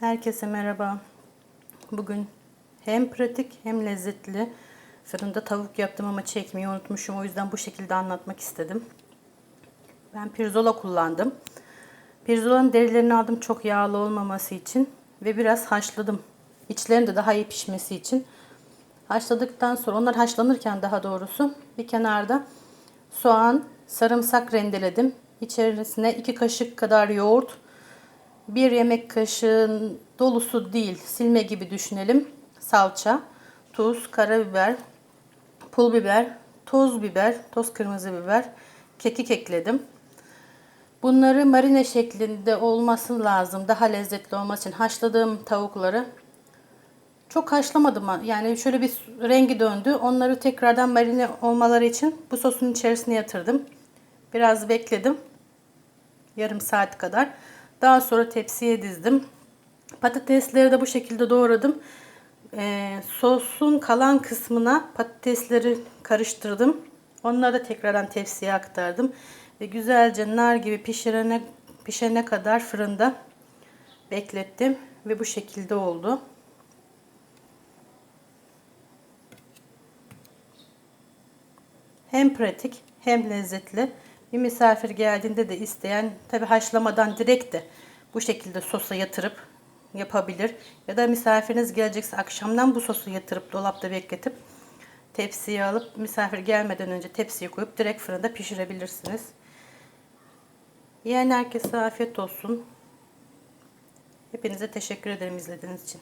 Herkese merhaba. Bugün hem pratik hem lezzetli fırında tavuk yaptım ama çekmeyi unutmuşum. O yüzden bu şekilde anlatmak istedim. Ben pirzola kullandım. Pirzolanın derilerini aldım çok yağlı olmaması için ve biraz haşladım. İçlerinin de daha iyi pişmesi için. Haşladıktan sonra onlar haşlanırken daha doğrusu bir kenarda soğan, sarımsak rendeledim. İçerisine 2 kaşık kadar yoğurt, bir yemek kaşığın dolusu değil, silme gibi düşünelim. Salça, tuz, karabiber, pul biber, toz biber, toz kırmızı biber, kekik ekledim. Bunları marine şeklinde olması lazım. Daha lezzetli olması için haşladığım tavukları çok haşlamadım. Yani şöyle bir rengi döndü. Onları tekrardan marine olmaları için bu sosun içerisine yatırdım. Biraz bekledim. Yarım saat kadar. Daha sonra tepsiye dizdim. Patatesleri de bu şekilde doğradım. Ee, sosun kalan kısmına patatesleri karıştırdım. Onları da tekrardan tepsiye aktardım. Ve güzelce nar gibi pişirene, pişene kadar fırında beklettim. Ve bu şekilde oldu. Hem pratik hem lezzetli. Bir misafir geldiğinde de isteyen tabi haşlamadan direkt de bu şekilde sosa yatırıp yapabilir. Ya da misafiriniz gelecekse akşamdan bu sosu yatırıp dolapta bekletip tepsiye alıp misafir gelmeden önce tepsiye koyup direkt fırında pişirebilirsiniz. Yiyen herkese afiyet olsun. Hepinize teşekkür ederim izlediğiniz için.